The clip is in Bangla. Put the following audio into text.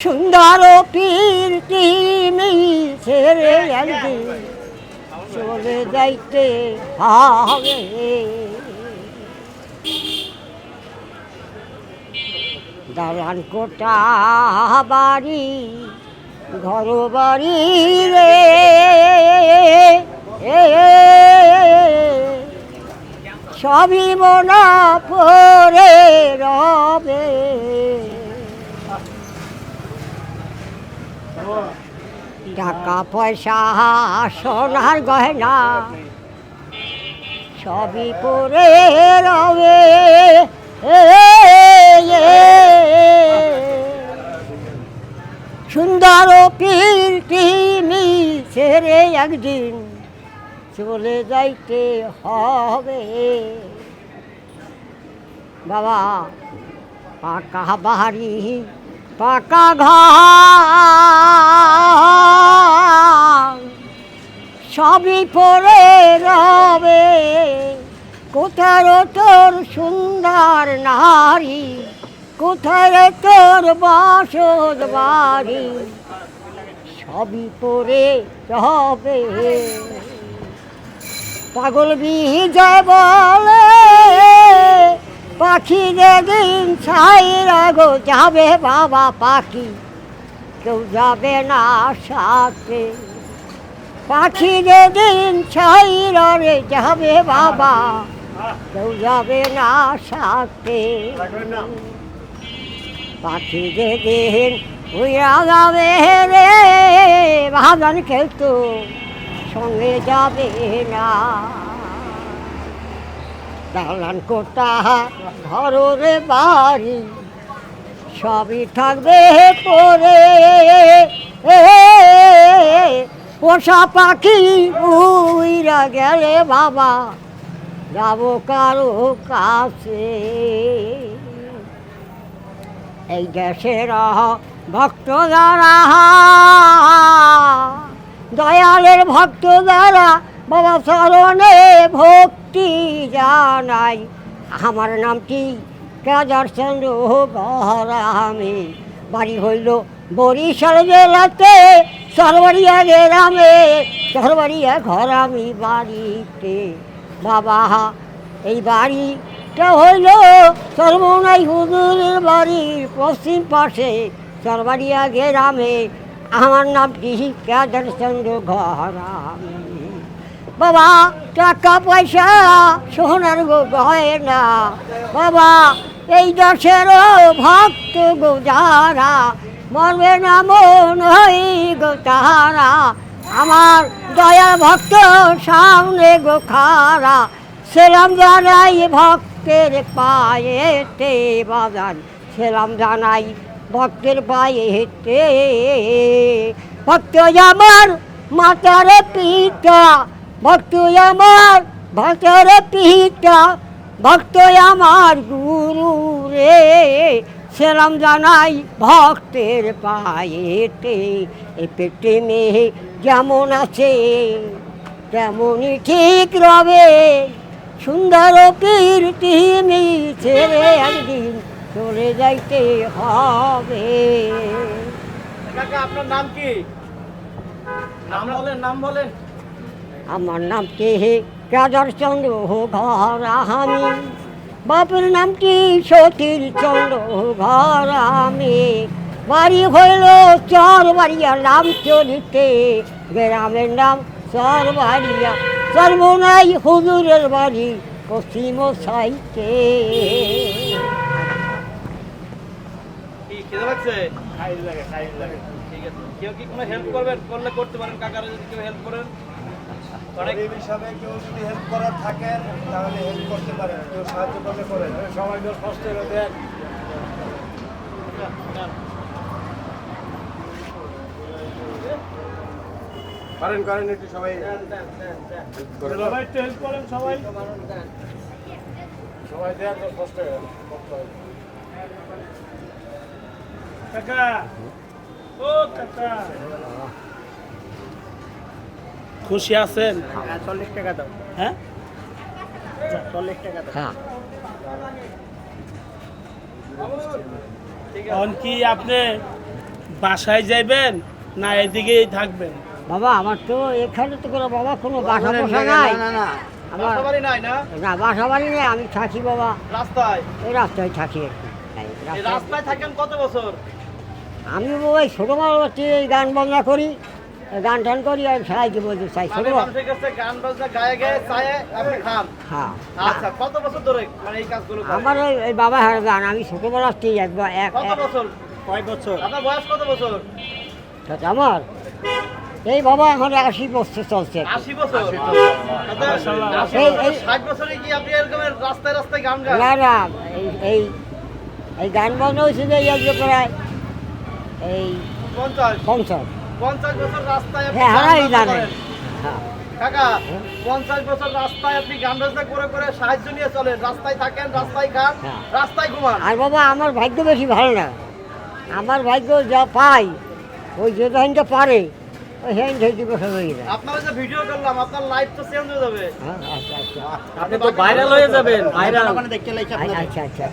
সুন্দর কীর্তি ছেড়ে একদিন চলে যাইতে হবে। দালান কোটা বাড়ি ঘর বাড়ি রে সবই মনা পরে রবে। টাকা পয়সা, সোনার গহনা সবই পরে রবে। সুন্দর কীর্তি ছেড়ে একদিন চলে যাইতে হবে। বাবা, পাকা বাড়ি পাকা ঘর সবই পরে রবে কোথায় তোর সুন্দর নারী কোথায় তোর বাসদ বাড়ি? সবই পরে রবে। পাগল বিজয় বলে পাখি যেদিন ছাইরা গো, যাবে বাবা পাখি, কেউ যাবে না সাথে। পাখি যেদিন ছাইরা রে, যাবে বাবা, কেউ যাবে না সাথে। পাখি যেদিন উইরা যাবে রে ভাবন কেউ তো সঙ্গে যাবে না। দালান কোটা ঘরে বাড়ি, সবই থাকবে পরে। পোষা পাখি উইরা গেলে বাবা, যাব কারও কাছে। এই দেশের ভক্ত যারা দয়ালের ভক্ত যারা বাবা চরণে ভক্তি জানাই। আমার নামটি কেদার চন্দ্র গহরামে বাড়ি হইল বরিশাল জেলাতে সরবাড়িয়া গ্রামে। সরবাড়িয়া ঘর আমি বাড়িতে। বাবা, এই বাড়িটা হইল সর্বনাই হুজুরের বাড়ির পশ্চিম পাশে সরবাড়িয়া গ্রামে। আমার নামটি কেদার চন্দ্র ঘরামে বাবা, টাকা পয়সা সোনার গো গয়না বাবা, এই দেশের ভক্ত গো যারা, মরবে না মন হই গো তারা। আমার দয়া ভক্ত সামনে গো খারা, সেলাম জানাই ভক্তের পায়েতে বাজান। সেলাম জানাই ভক্তের পায়েতে। ভক্ত আমার মাতার পিতা ভক্ত আমার ভক্তের পিতা, ভক্ত আমার গুরু রে। সেলাম জানাই ভক্তের পায়েতে, এ পেটে মেয়ে যেমন আছে, তেমনই ঠিক রবে। সুন্দর কীর্তি ছেড়ে একদিন চলে যাইতে হবে। আপনার নাম কি? নাম বলেন নাম বলেন। আমার নাম কে কেদার চন্দ্র ঘর আমি বাপের নামটি সতীর চন্দ্র ঘর আমি বাড়ি হইল চর বাড়িয়া নাম চলিতে গ্রামের নাম চর বাড়িয়া সর্বনাই হুজুরের বাড়ি পশ্চিম সাইতে। কি খিদে লাগছে? খাই লাগে খাই লাগে ঠিক আছে। কেউ কি কোনো হেল্প করবেন করলে করতে পারেন। কাকারা যদি কেউ হেল্প করেন। গরিব হিসাবে কেউ যদি হেল্প করার থাকেন তাহলে হেল্প করতে পারেন। কেউ সাহায্য করলে করেন। সবাই তো কষ্ট দেন। করেন করেন একটু সবাই সবাই একটু হেল্প করেন সবাই। সবাই দেন তো কষ্ট কাকা। ও কাকা। খুশি আছেন? চল্লিশ টাকা দাও। হ্যাঁ? চল্লিশ টাকা দাও। হ্যাঁ। কি আপনি বাসায় যাইবেন না এদিকেই থাকবেন? বাবা আমার তো এখানে তো কোনো বাবা কোনো বাসা বসা নাই। আমার বাসা বাড়ি নাই না? না বাসা বাড়ি নেই আমি থাকি বাবা। রাস্তায়? এই রাস্তায় থাকি রাস্তায়- থাকেন কত বছর? আমি বাবা মানুষ এই গান বাজনা করি। গান টান করি আর সাহায্য বলতে চাই মানে মানুষের কাছে গান বাজনা গায়ে গায়ে চায়ে আপনি খান। হ্যাঁ। আচ্ছা কত বছর ধরে মানে এই কাজগুলো করেন? আমার ওই এই বাবা হার গান আমি ছোটোবেলা থেকে একবার এক কত এক- বছর? কয় বছর? আপনার বয়স কত বছর? আমার। এই বাবা এখন আশি বছর চলছে। না না এই এই এই গান বাজনা হয়েছে যে এই প্রায় এই পঞ্চাশ। পঞ্চাশ। পঞ্চাশ বছর রাস্তায় হ্যাঁ জানে। হ্যাঁ। কাকা পঞ্চাশ বছর রাস্তায় আপনি গান বাজনা করে করে সাহায্য নিয়ে চলেন। রাস্তায় থাকেন রাস্তায় খান হ্যাঁ। রাস্তায় ঘুমান। আর বাবা আমার ভাগ্য বেশি ভালো না। আমার ভাগ্য যা পাই ওই যে হ্যান্ডটা পারে ওই বসে হয়ে যায়। আপনারা যে ভিডিও করলাম আপনার লাইফ তো চেঞ্জ হয়ে যাবে। হ্যাঁ আচ্ছা আচ্ছা। আপনি তো ভাইরাল হয়ে যাবেন আচ্ছা আচ্ছা।